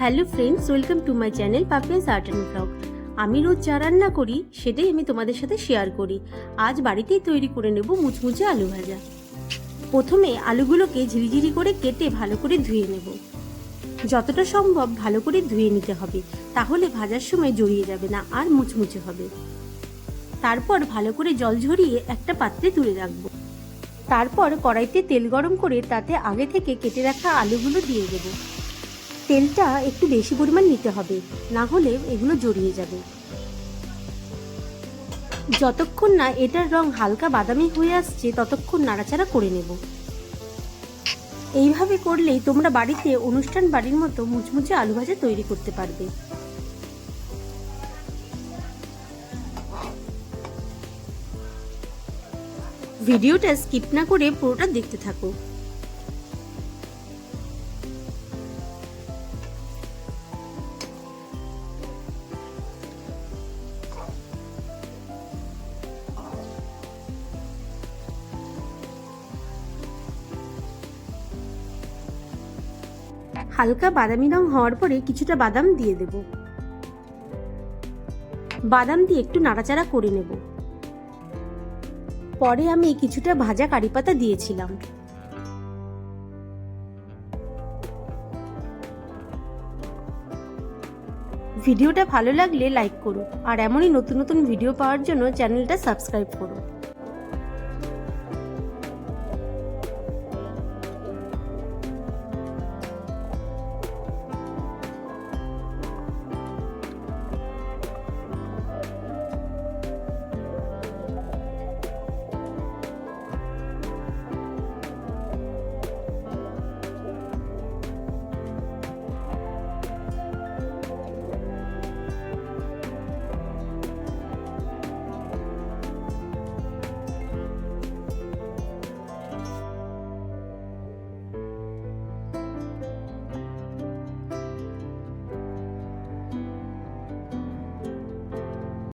Hello friends, welcome to my channel Papia's art and blog. আমি রোজ যা রান্না করি, সেটাই আমি তোমাদের সাথে শেয়ার করি। আজ বাড়িতেই তৈরি করে নেব মুচমুচে আলু ভাজা। প্রথমে আলুগুলোকে ঝিরিঝিরি করে কেটে ভালো করে ধুয়ে নেব। যতটা সম্ভব ভালো করে ধুয়ে নিতে হবে, তাহলে ভাজার সময় জড়িয়ে যাবে না আর মুচমুচে হবে। তারপর ভালো করে জল ঝরিয়ে একটা পাত্রে তুলে রাখব। তারপর কড়াইতে তেল গরম করে তাতে আগে থেকে কেটে রাখা আলুগুলো দিয়ে দেবো। তেলটা একটু বেশি পরিমাণ নিতে হবে, না হলে এগুলো জড়িয়ে যাবে। যতক্ষণ না এটার রং হালকা বাদামি হয়ে আসছে, ততক্ষণ নাড়াচাড়া করে নেব। এইভাবে করলেই তোমরা বাড়িতে অনুষ্ঠান বাড়ির মতো মুচমুচে আলু ভাজা তৈরি করতে পারবে। ভিডিওটা স্কিপ না করে পুরোটা দেখতে থাকো। হালকা বাদামি রং হওয়ার পরে কিছুটা বাদাম দিয়ে দেব। বাদাম দিয়ে একটু নাড়াচাড়া করে নেব। পরে আমি কিছুটা ভাজা কারি পাতা দিয়েছিলাম। ভিডিওটা ভালো লাগলে লাইক করো আর এমনই নতুন নতুন ভিডিও পাওয়ার জন্য চ্যানেলটা সাবস্ক্রাইব করো।